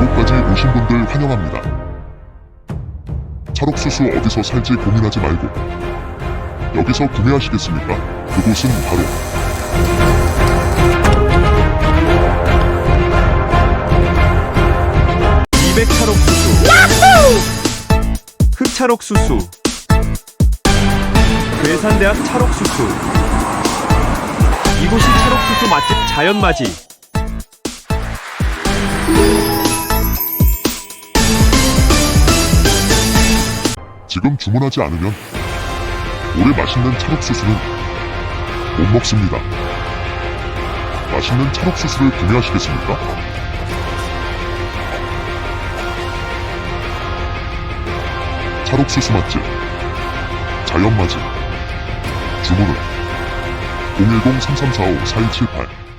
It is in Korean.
오신들 환영합니다. 찰옥수수 어디서 살지 고민하지 말고 여기서 구매하시겠습니까? 그곳은 바로 이백 찰옥수수. 흑찰옥수수. 괴산대학 찰옥수수. 이곳이 찰옥수수 맛집 자연맞이 지금 주문하지 않으면 올해 맛있는 찰옥수수는 못 먹습니다. 맛있는 찰옥수수를 구매하시겠습니까? 찰옥수수 맛집 자연 맛집 주문은 010-3345-4178